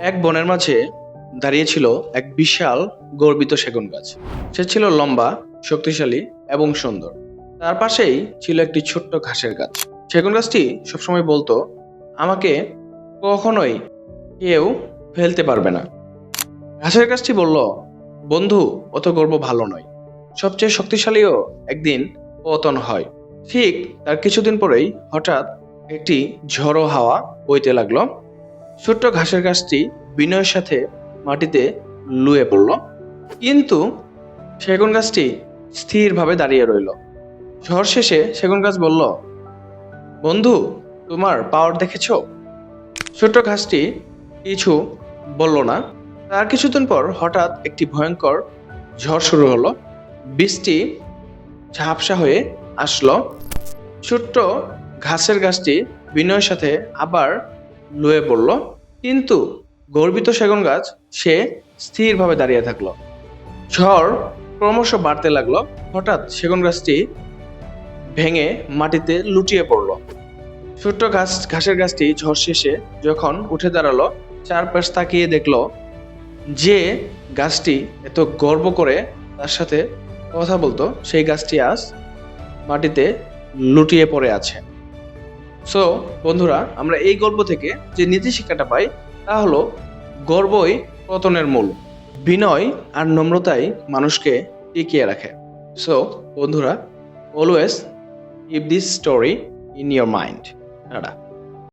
এক বনের মাঝে দাঁড়িয়েছিল এক বিশাল গর্বিত সেগুন গাছ। সে ছিল লম্বা, শক্তিশালী এবং সুন্দর। তার পাশেই ছিল একটি ছোট্ট ঘাসের গাছ। সেগুন গাছটি সবসময় বলতো, আমাকে কখনোই কেউ ফেলতে পারবে না। ঘাসের গাছটি বলল, বন্ধু, অত গর্ব ভালো নয়। সবচেয়ে শক্তিশালীও একদিন পতন হয়। ঠিক তার কিছুদিন পরেই হঠাৎ একটি ঝড়ো হাওয়া বইতে লাগল। ছোট্ট ঘাসের গাছটি বিনয়ের সাথে মাটিতে লুয়ে পড়ল। কিন্তু সেগুন গাছটি স্থিরভাবে দাঁড়িয়ে রইল। ঝড় শেষে সেগুন গাছ বলল, বন্ধু, তোমার পাওয়ার দেখেছ? ছোট্ট ঘাসটি কিছু বলল না। তার কিছুদিন পর হঠাৎ একটি ভয়ঙ্কর ঝড় শুরু হলো। বৃষ্টি ঝাপসা হয়ে আসলো। ছোট্ট ঘাসের গাছটি বিনয়ের সাথে আবার লয়ে পড়ল। কিন্তু গর্বিত সেগুন গাছ, সে স্থিরভাবে দাঁড়িয়ে থাকল। ঝড় ক্রমশ বাড়তে লাগল। হঠাৎ সেগুন গাছটি ভেঙে মাটিতে লুটিয়ে পড়ল। ছোট্ট ঘাস ঘাসের গাছটি ঝড় শেষে যখন উঠে দাঁড়াল, চারপাশ তাকিয়ে দেখল যে গাছটি এত গর্ব করে তার সাথে কথা বলতো, সেই গাছটি আজ মাটিতে লুটিয়ে পড়ে আছে। সো বন্ধুরা, আমরা এই গল্প থেকে যে নীতি শিক্ষাটা পাই, তা হলো গর্বই পতনের মূল। বিনয় আর নম্রতাই মানুষকে টিকিয়ে রাখে। সো বন্ধুরা always if this story in your mind tata.